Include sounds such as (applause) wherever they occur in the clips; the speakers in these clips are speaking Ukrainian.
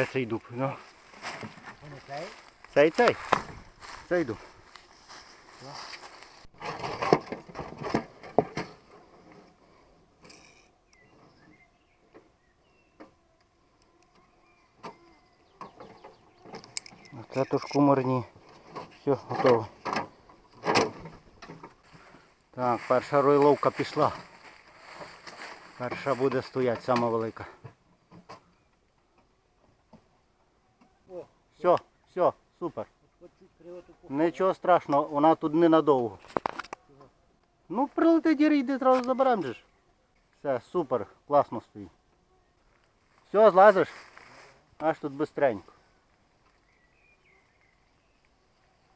Де цей дуб? Ну, цей? цей цей. Цей дуб. Це то ж кумарні. Все, готово. Так, перша ройловка пішла. Перша буде стоять, сама велика. О, Все, супер. Нічого страшного, вона тут ненадовго. Ну, прилетить і йди одразу заберемо ж. Все, супер, класно стоїть. Все, злазиш? Аж тут бистренько.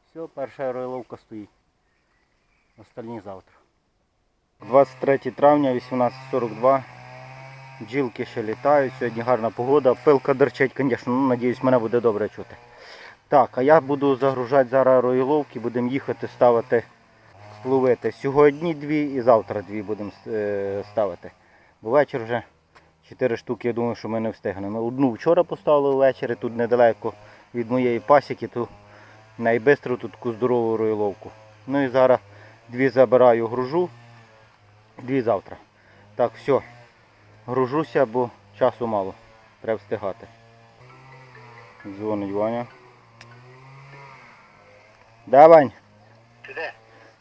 Все, перша ройловка стоїть. Остальні завтра. 23 травня, 18.42. Бджілки ще літають, сьогодні гарна погода. Пилка дерчить, звісно, ну, надіюсь, мене буде добре чути. Так, а я буду загружати зараз роїловки, будемо їхати ставити, ловити. Сьогодні дві і завтра дві будемо е, ставити. Бо вечір вже 4 штуки, я думаю, що ми не встигнемо. Одну вчора поставили ввечері, тут недалеко від моєї пасіки, то найбистру тут таку здорову роїловку. Ну і зараз дві забираю, гружу, дві завтра. Так, все, гружуся, бо часу мало. Треба встигати. Дзвонить Ваня. Да, Вань? Ти де?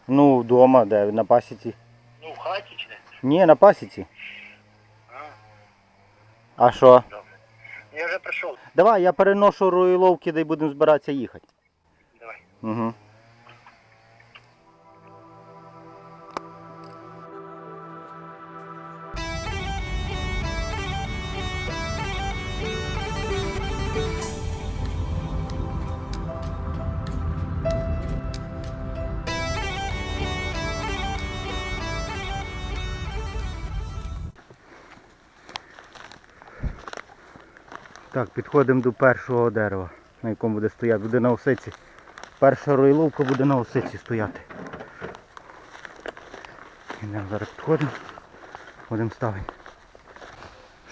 Ну, вдома, де, на пасіці. Ну, в хаті чи де? Ні, на пасіці. А, А що? добре. Я вже прийшов. Давай, я переношу руйловки, де й будемо збиратися їхати. Давай. Угу. Так, підходимо до першого дерева, на якому буде стояти, буде на осиці. Перша ройловка буде на осиці стояти. І ми зараз підходимо, будемо ставити.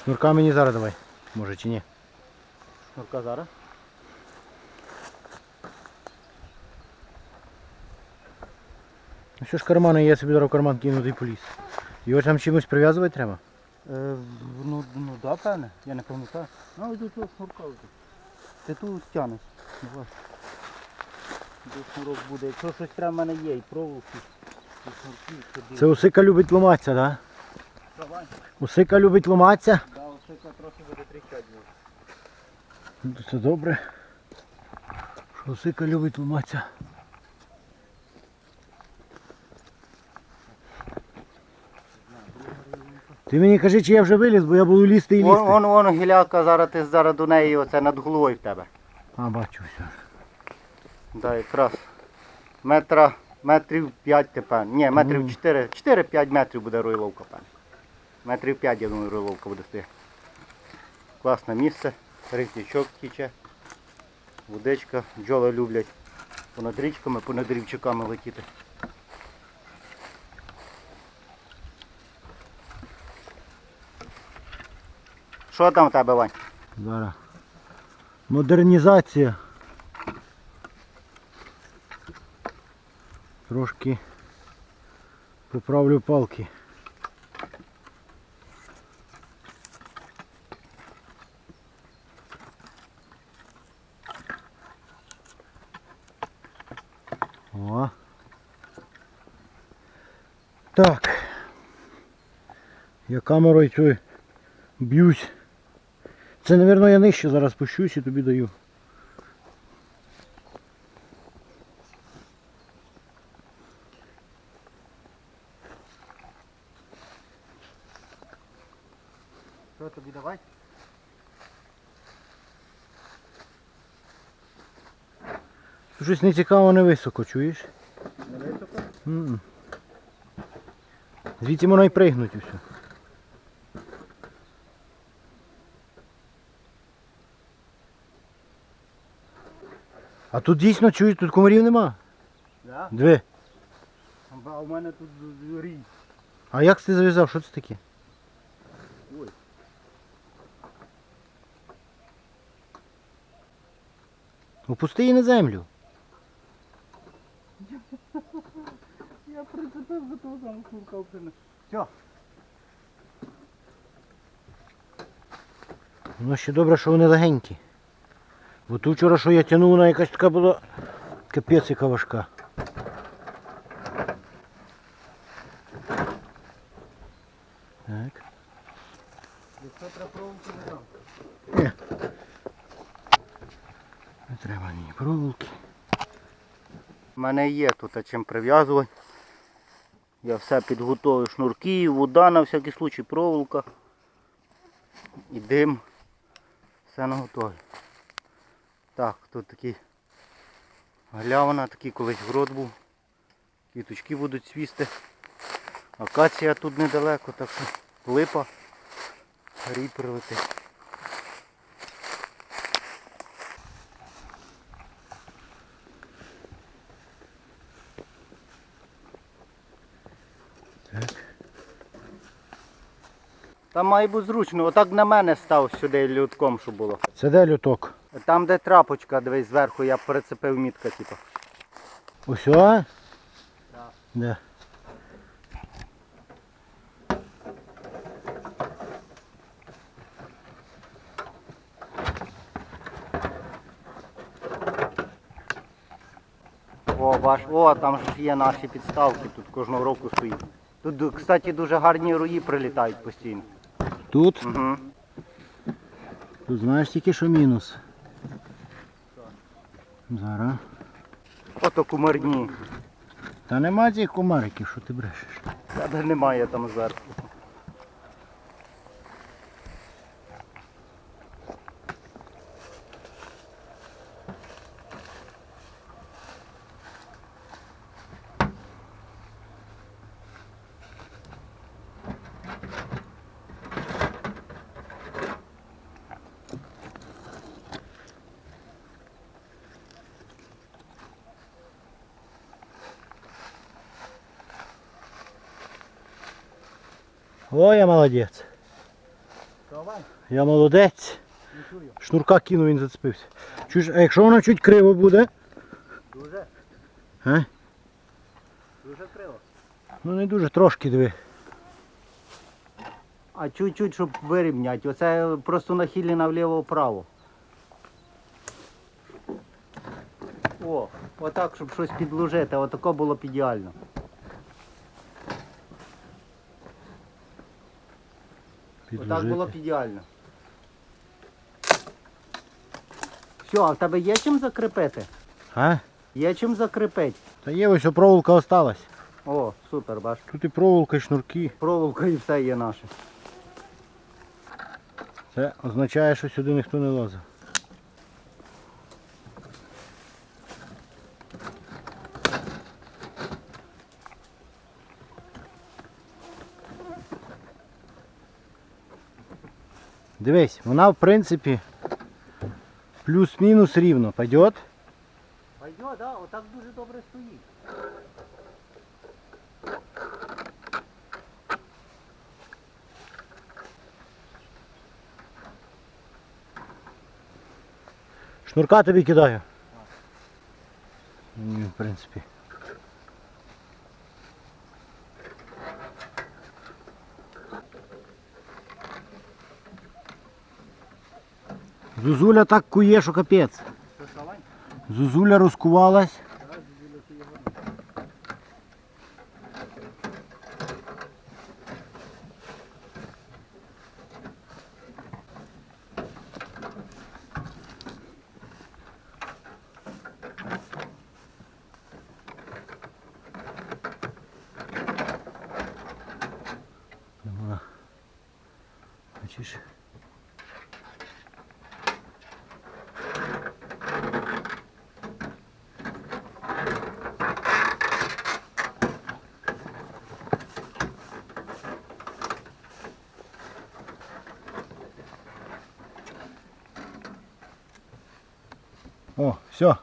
Шнурка мені зараз давай. Може чи ні? Шнурка зараз. Ну що ж кармани, я собі зараз в карман кину і поліз. Його там чимось прив'язувати треба? Е, ну, ну да, певне, я не пам'ятаю. А ось до цього шнурка. ось. Ти тут тянеш. Давай. Де шнурок буде. Якщо щось треба в мене є, і проволоки, і шнурки, і. Це усика любить ломатися, так? Давай. Усика любить ломатися. Да, осика трохи буде тріщати. Ну, Це добре. Що усика любить ломатися. Ти мені кажи, чи я вже виліз, бо я буду лізти і лізти. вон, вон гіляка, зараз ти зараз до неї оце над головою в тебе. А, бачу все. Да, якраз. Метра, метрів 5 тепер. Ні, метрів 4, 4-5 метрів буде руйловка, певно. Метрів 5, я думаю, руйловка буде стояти. Класне місце, рифничок тіче, водичка, бджоли люблять понад річками, понад рівчаками летіти. Що там у тебе, Вань? Зараз. Модернізація. Трошки поправлю палки. О. Так. Я камерою цю б'юсь. Це, мабуть, я нижче зараз спущусь і тобі даю. Що тобі давай? Щось не цікаво, не високо, чуєш? Не високо? Звідси воно і пригнуть усе. А тут дійсно чують, тут комарів нема. Да? Диви. А у мене тут рій. А як ти зав'язав? Що це таке? Ой. Опусти її на землю. Я прицепив за того самого шнурка Все. Ну ще добре, що вони легенькі. Бо ту що я тягнув, вона якась така була капець яка важка. Так. Якщо треба проволоки, не дам. Не треба мені проволоки. У мене є тут чим прив'язувати. Я все підготовив, шнурки, вода на всякий случай, проволока і дим. Все на готові. Так, тут такий галявина, такий колись грот був. Квіточки будуть цвісти. Акація тут недалеко, так що липа. Рій прилетить. Там має бути зручно. Отак на мене став сюди людком, щоб було. Це де люток? Там, де трапочка, дивись, зверху я прицепив мітка, типу. Ось о? Да. О, бач, о, там ж є наші підставки, тут кожного року стоїть. Тут, кстати, дуже гарні руї прилітають постійно. Тут? Угу. Тут знаєш тільки що мінус. Зараз. Ото кумарні. Та нема цих кумариків, що ти брешеш. Та немає там зверху. О, я молодець. Я молодець. Шнурка кинув, він зацепився. Чуєш, а якщо вона чуть криво буде? Дуже? А? Дуже криво. Ну не дуже, трошки диви. А чуть-чуть, щоб вирівняти. Оце просто нахилена вліво-вправо. О, отак, щоб щось підложити, отако було б ідеально. Отак було б ідеально. Все, а в тебе є чим закріпити? А? Є чим закріпити. Та є ось проволока осталась. О, супер, бач. Тут і проволока, і шнурки. Проволока і все є наше. Це означає, що сюди ніхто не лазив. Дивись, вона в принципі плюс-мінус рівно пойдет. Пойдет, да, отак дуже добре стоїть. Шнурка тобі кидаю. Ні, в принципі. Зузуля так кує, що капець. Зузуля розкувалась. Бачиш? Все.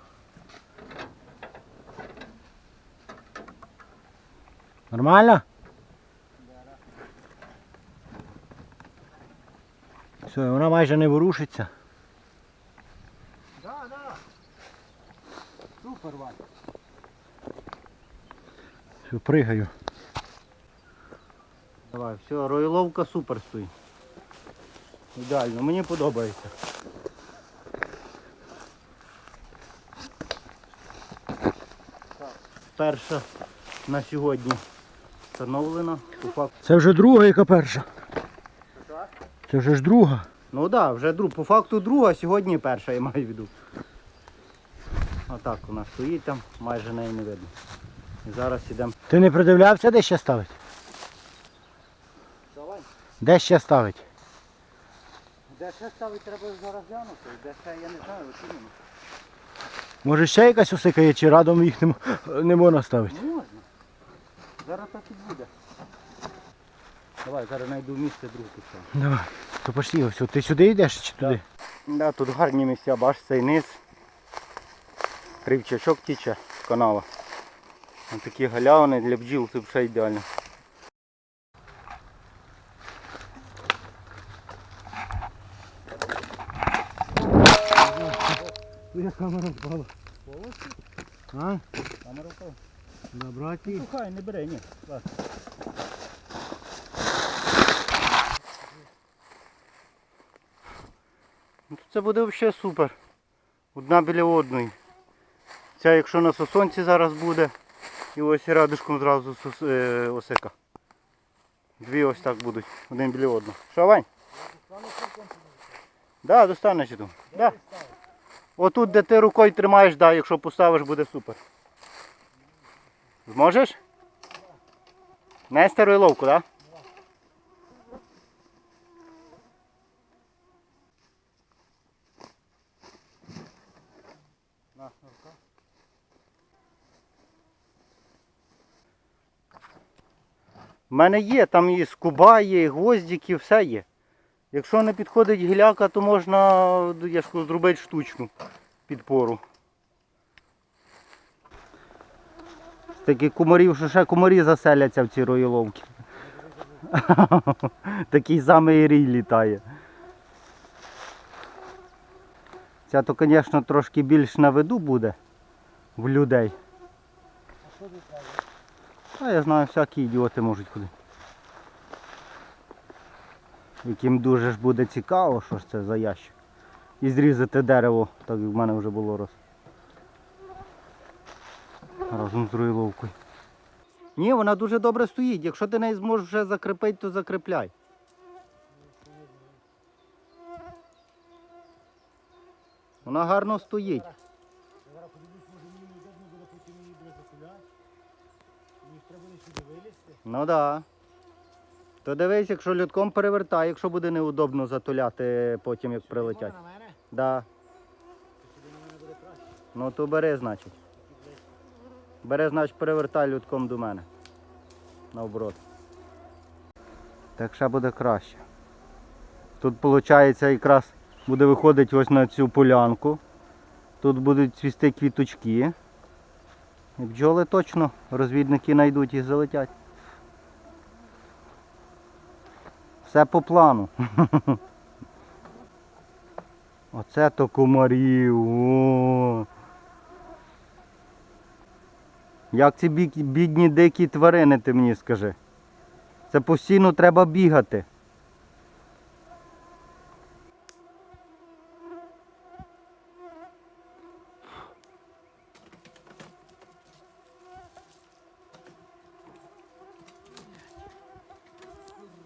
Нормально? Все, вона майже не ворушиться. Да, да. Супер, Вадь. Все, пригаю. Давай, все, ройловка супер стоїть. Ідеально, мені подобається. Перша на сьогодні встановлена. Це вже друга, яка перша. Це вже ж друга. Ну так, да, вже друг, по факту друга, сьогодні перша я маю в виду. Отак вона стоїть там, майже неї не видно. І зараз ідемо. Ти не придивлявся, де ще ставить? Давай. Де ще ставить? Де ще ставити треба зараз глянути, де ще я не знаю, іменно. Може ще якась осика є, чи радом їх не, не можна ставити? Не можна. Зараз так і буде. Давай, зараз знайду місце друг тут. Давай. То пошли, ось, ти сюди йдеш чи туди? Да, тут гарні місця, бач цей низ. Кривчачок тіче з канала. Ось такі галявини для бджіл це все ідеально. Камера впала. А? Камера впала. Набрати. Ну хай, не бери, ні. Ладно. Ну, Це буде взагалі супер. Одна біля одної. Ця якщо на сосонці зараз буде. І ось рядышком зразу сос, е, осика. Дві ось так будуть, один біля одного. Що, Вань? Да, достанеш іду. Да. Отут, де ти рукою тримаєш, да, якщо поставиш, буде супер. Зможеш? Нести ловку, так? Да? У мене є, там і скуба є, і гвоздики, все є. Якщо не підходить гіляка, то можна я ж кажу, зробити штучну підпору. Таких кумарів, що ще кумарі заселяться в ці роїловки. (laughs) Такий самий рій літає. Ця то, звісно, трошки більш на виду буде в людей. А я знаю, всякі ідіоти можуть ходити. Яким дуже ж буде цікаво, що ж це за ящик. І зрізати дерево, так як в мене вже було раз. Разом з руйловкою. Ні, вона дуже добре стоїть. Якщо ти неї зможеш вже закріпити, то закріпляй. Вона гарно стоїть. Не. Ну так. Да. То дивись, якщо льотком перевертай, якщо буде неудобно затуляти потім, як прилетять. на мене? Да. Ну то бери, значить. Бери, значить, перевертай людком до мене. Наоборот. Так ще буде краще. Тут виходить якраз буде виходити ось на цю полянку. Тут будуть цвісти квіточки. І бджоли точно розвідники знайдуть і залетять. Все по плану. (laughs) Оце то комарів. О. Як ці бідні дикі тварини, ти мені скажи. Це постійно треба бігати.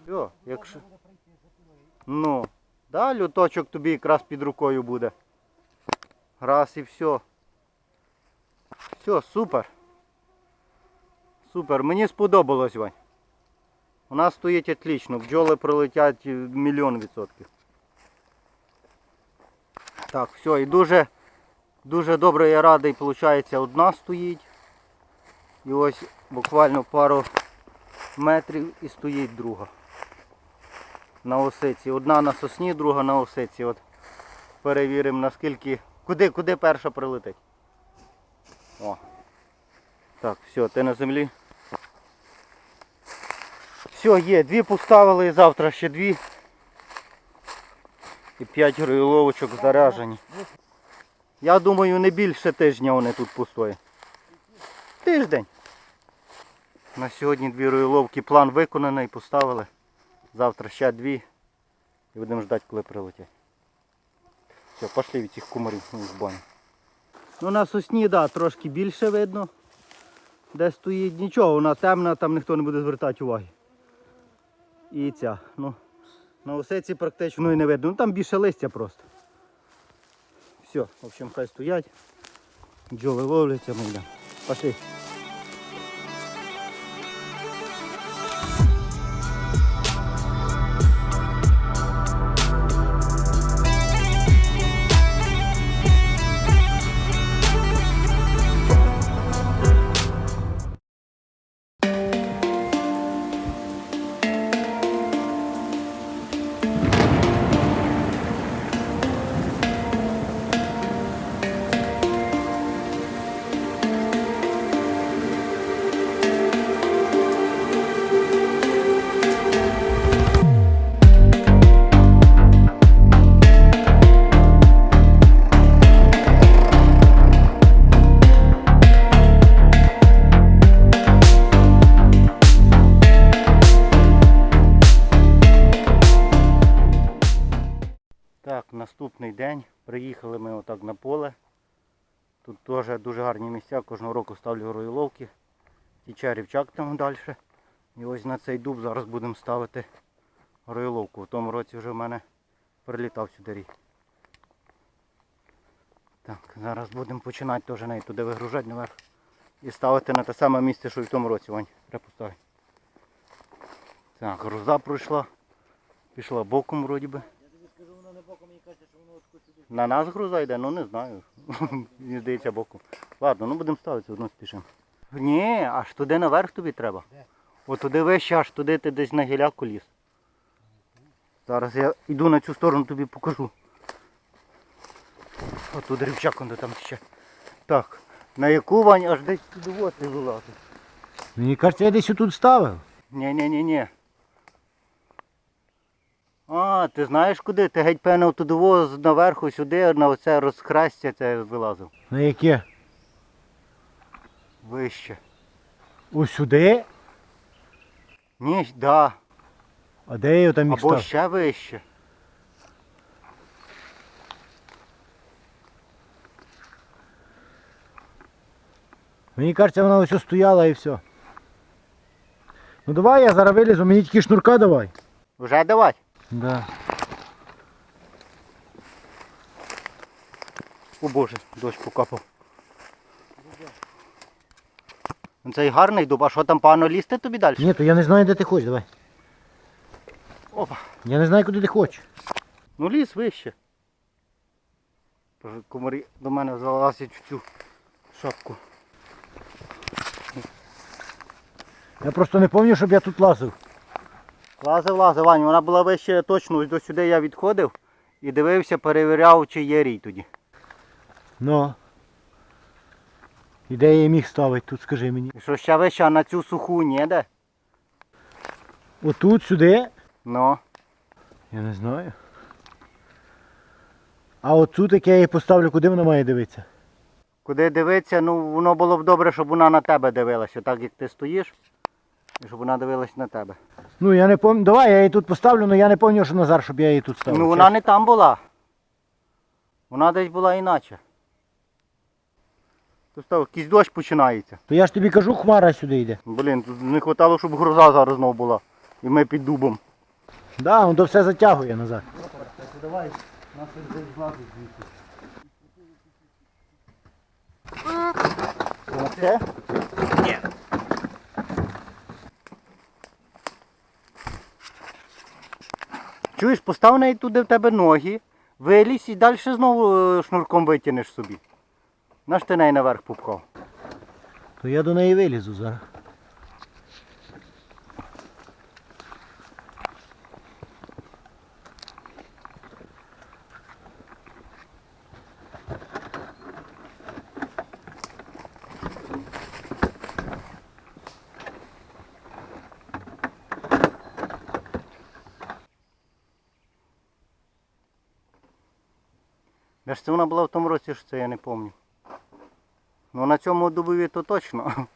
Йо, якщо. Ну, да, люточок тобі якраз під рукою буде. Раз і все. Все, супер. Супер, мені сподобалось, Вань. У нас стоїть отлично, бджоли пролетять е, мільйон відсотків. Так, все, і дуже, дуже добре я радий, виходить, одна стоїть. І ось буквально пару метрів і стоїть друга. На осиці. Одна на сосні, друга на осиці. От перевіримо наскільки. Куди, куди перша прилетить. О. Так, все, ти на землі. Все, є, дві поставили, і завтра ще дві. І п'ять гриловочок заряжені. Я думаю, не більше тижня вони тут постоять. Тиждень. На сьогодні дві роїловки, план виконаний, поставили. Завтра ще дві. І будемо ждати, коли прилетять. Все, пішли від цих кумарів ну, з бані. Ну на сосні, да, трошки більше видно. Де стоїть нічого, вона темна, там ніхто не буде звертати уваги. І ця, ну, на осеці практично і не видно. Ну там більше листя просто. Все, в общем, хай стоять. Бджоли ловляться, ми йдемо. Пошли. Наступний день. Приїхали ми отак на поле. Тут теж дуже гарні місця. Кожного року ставлю роїловки. Тіче рівчак там далі. І ось на цей дуб зараз будемо ставити роїловку. В тому році вже в мене прилітав сюди рік. Так, зараз будемо починати теж неї туди вигружати наверх. І ставити на те саме місце, що і в тому році, Вань. Треба. Так, груза пройшла. Пішла боком вроді би. На нас груза йде, ну не знаю. (laughs) Мені здається боком. Ладно, ну будемо ставити, одно спішимо. Ні, аж туди наверх тобі треба. От туди вище, аж туди ти десь на гіляку ліз. Зараз я йду на цю сторону тобі покажу. От тут рівчак он там ще. Так, на яку вань аж десь туди от і вилазить. Мені кажеться, я десь тут ставив. Ні-ні-ні-ні. А, ти знаєш куди? Ти геть певно туди воз наверху сюди, на оце розкрастя це вилазив. На яке? Вище. Ось сюди? Ні, да. А де його там міг Або ще вище. Мені кажеться, вона ось стояла і все. Ну давай я зараз вилізу, мені тільки шнурка давай. Вже давай. Да. О боже, дощ покапав. Ну, Цей гарний дуб, а що там погано лізти тобі далі? Ні, то я не знаю, де ти хочеш, давай. Опа. Я не знаю, куди ти хочеш. Ну ліс вище. Комарі до мене залазять в цю шапку. Я просто не пам'ятаю, щоб я тут лазив. Лазив, лазив, Вань, вона була вище точно, ось до сюди я відходив і дивився, перевіряв, чи є рій тоді. Ну. І де я міг ставити тут, скажи мені. І що ще вище, а на цю суху ні де? Отут, сюди? Ну. Я не знаю. А отут, як я її поставлю, куди вона має дивитися? Куди дивитися, ну воно було б добре, щоб вона на тебе дивилася, так як ти стоїш, і щоб вона дивилась на тебе. Ну я не пам'ятаю. Давай я її тут поставлю, але я не пам'ятаю, що Назар, щоб я її тут ставив. Ну вона не там була. Вона десь була іначе. Тут став, якийсь дощ починається. То я ж тобі кажу, хмара сюди йде. Блін, тут не вистачало, щоб гроза зараз знову була. І ми під дубом. Да, ну то все затягує назад. Давай, нас злазить звідси. Це? Чуєш, постав неї туди в тебе ноги, вилізь і далі знову е, шнурком витягнеш собі. Наш ти неї наверх пупкав. То я до неї вилізу зараз. Це вона була в тому році, що це я не пам'ятаю. Ну на цьому дубові то точно.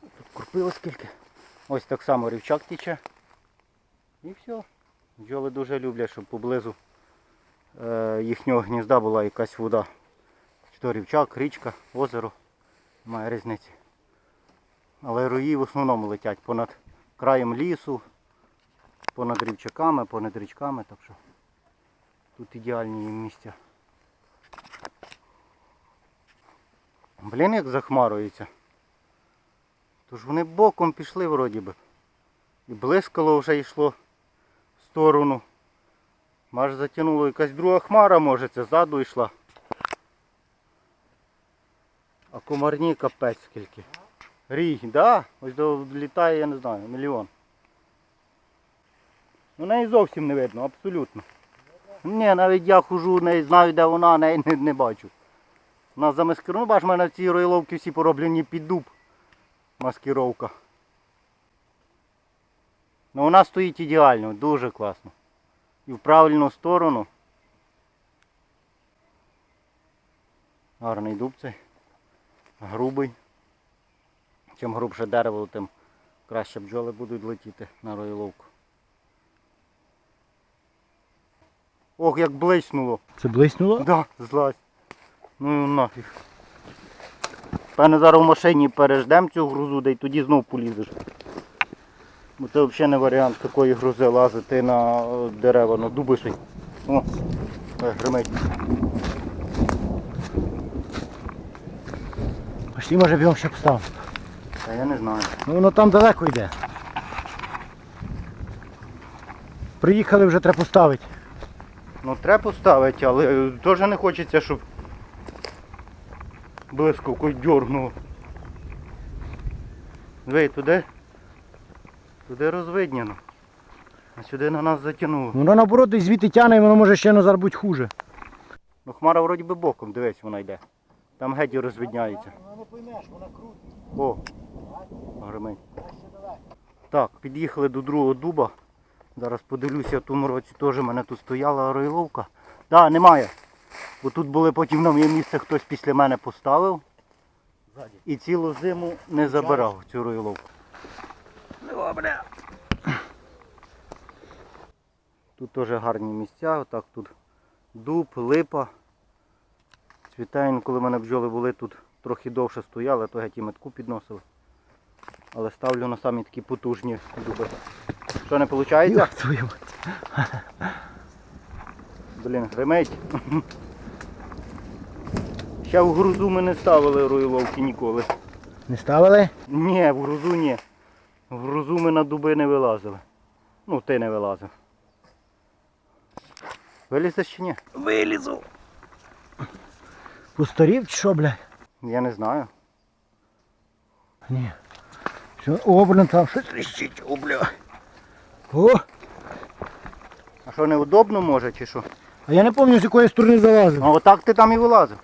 Тут курпило скільки. Ось так само рівчак тіче. І все. Бджоли дуже люблять, щоб поблизу е, їхнього гнізда була якась вода. Чи то рівчак, річка, озеро. Немає різниці. Але рої в основному летять понад краєм лісу, понад рівчаками, понад річками, так що тут ідеальні місця. Блін, як захмарується. Тож вони боком пішли вроді би. І блискало вже йшло в сторону. Аж затягнуло якась друга хмара, може, це ззаду йшла. А комарні капець скільки. Рій, да? Ось літає, я не знаю, мільйон. Ну неї зовсім не видно, абсолютно. Ні, навіть я хожу, не знаю, де вона, неї не, не бачу. Вона замаскирована, бач, в мене ці ройловки всі пороблені під дуб. Маскировка. Ну вона стоїть ідеально, дуже класно. І в правильну сторону. Гарний дуб цей. Грубий. Чим грубше дерево, тим краще бджоли будуть летіти на ройловку. Ох, як блиснуло. Це блиснуло? Да, злазь. Ну і нафіг. Певне зараз в машині переждем цю грузу, да й тоді знов полізеш. Бо це взагалі не варіант такої грузи лазити на е, дерева, на дуби ще й. О, е, гримить. Пошли, може бігом ще поставимо. Та я не знаю. Ну воно там далеко йде. Приїхали вже треба поставити. Ну треба поставити, але теж не хочеться, щоб блискавкою дьорнуло. Диви, туди, туди розвиднено. А сюди на нас затягнуло. Воно наоборот десь звідти тяне і воно може ще на зараз бути хуже. Ну хмара вроді би боком, дивись, вона йде. Там геть і розвидняється. не поймеш, вона крута. О, гримить. Так, під'їхали до другого дуба. Зараз подивлюся, в тому році теж в мене тут стояла ройловка. Так, да, немає. Бо тут були потім на моє місце хтось після мене поставив. І цілу зиму не забирав цю ройловку. Добре. Тут теж гарні місця, отак тут дуб, липа. Цвітає, коли в мене бджоли були тут трохи довше стояли, то геть і метку підносили. Але ставлю на самі такі потужні дуби. Що не виходить? Йох, твою мать. (laughs) Блін, гримить. (laughs) Ще в грузу ми не ставили руйловки ніколи. Не ставили? Ні, в грузу ні. В грузу ми на дуби не вилазили. Ну, ти не вилазив. Вилізеш чи ні? Вилізу. Постарів чи що, бля? Я не знаю. Ні. Все, о, блін, там щось тріщить, о, бля. О, А що неудобно може чи що? а я не пам'ятаю, з якої сторони залазив. А отак ти там і вилазив.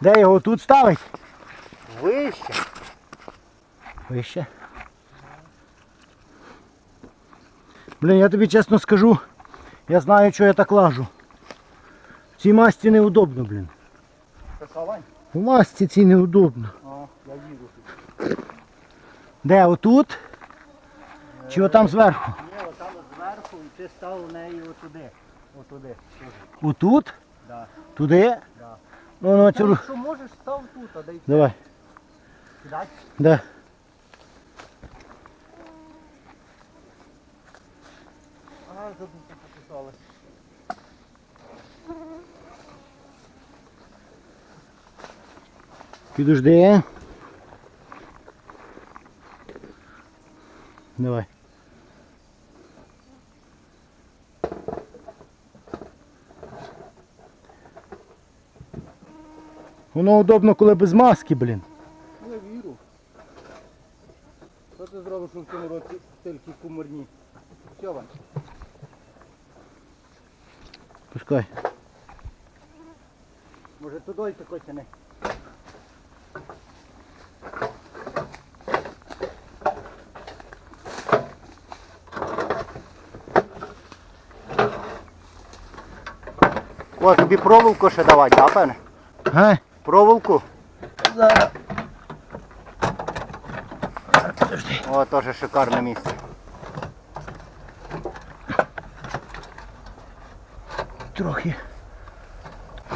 Де його тут ставить? Вище. Вище. Блін, я тобі чесно скажу, я знаю, що я так лажу. В цій масці неудобно, блін. В масці цій неудобно. Де, отут? Чи отам зверху? Ні, отам зверху і ти став у неї отуди. Отуди. Отут? Да. Туди? Да. Ну, ну, цю... Якщо можеш, став тут, а дай Давай. сідай. Да. А, забув, написали. Підожди. Давай. Воно удобно, коли без маски, блін. Я вірю. Що ти зробиш у цьому році тільки кумирні? Все, Вань. Пускай. Може туди тако тяни. О, тобі проволоку ще давати, да, певне? Га? Проволоку. Зараз. О, теж шикарне місце. Трохи.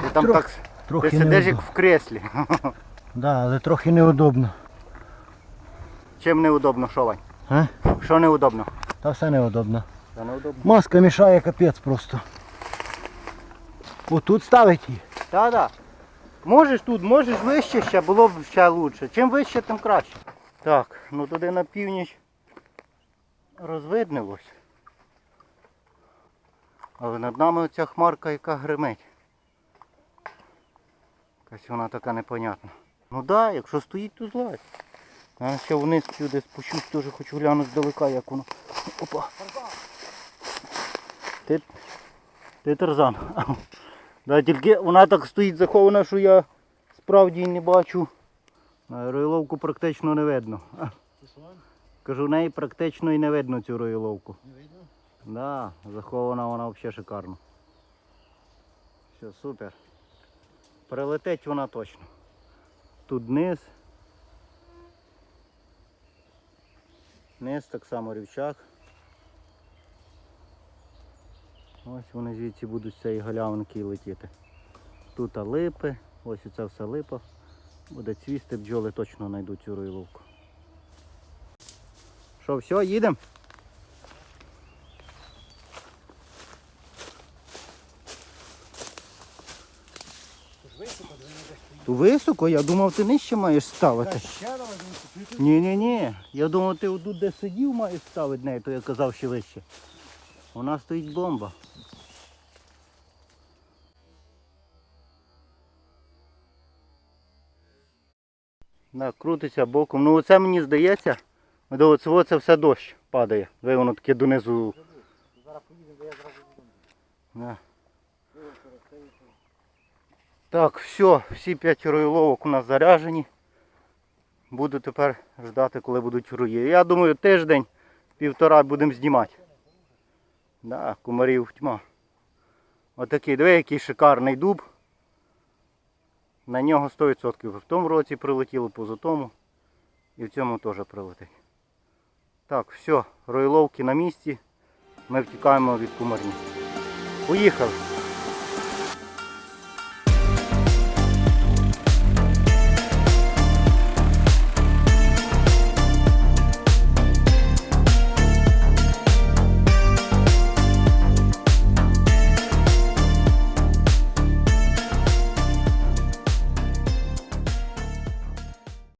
Ти там Трох- так Трохи ти сидиш як в креслі. Да, але трохи неудобно. Чим неудобно, що Вань? А? Що неудобно? Та все неудобно. Та неудобно. Маска мішає капець просто. Отут ставить її. Так, так. Можеш тут, можеш вище ще, було б ще краще. Чим вище, тим краще. Так, ну туди на північ розвиднилось. Але над нами оця хмарка, яка гримить. Якась вона така непонятна. Ну так, да, якщо стоїть, то злазь. Я ще вниз сюди спущусь, теж хочу глянути здалека, як воно. Опа. Ти, ти тарзан. Да, тільки вона так стоїть захована, що я справді її не бачу. Роїловку практично не видно. Кажу, в неї практично і не видно цю роїловку. Не видно? Да, захована вона взагалі шикарно. Все, супер. Прилетить вона точно. Тут низ. Низ так само рівчак. Ось вони звідси будуть з цієї галявинки летіти. Тут липи, ось оце все липа. Буде цвісти, бджоли точно знайдуть цю роїловку. Що, все, їдемо? То високо, я думав, ти нижче маєш ставити. Ні, ні, ні. Я думав, ти отут де сидів, маєш ставити неї, то я казав ще вище. У нас стоїть бомба. Да, крутиться боком. Ну оце мені здається, до оцього це все дощ падає. Ви воно таке донизу. Зараз поїдемо, я. Так, все, всі п'ять роїловок у нас заряжені. Буду тепер ждати, коли будуть руї. Я думаю, тиждень, півтора будемо знімати. Да, кумарів тьма. Отакий, диви, який шикарний дуб. На нього 100%. В тому році прилетіло позатому. І в цьому теж прилетить. Так, все, ройловки на місці. Ми втікаємо від кумарні. Поїхали.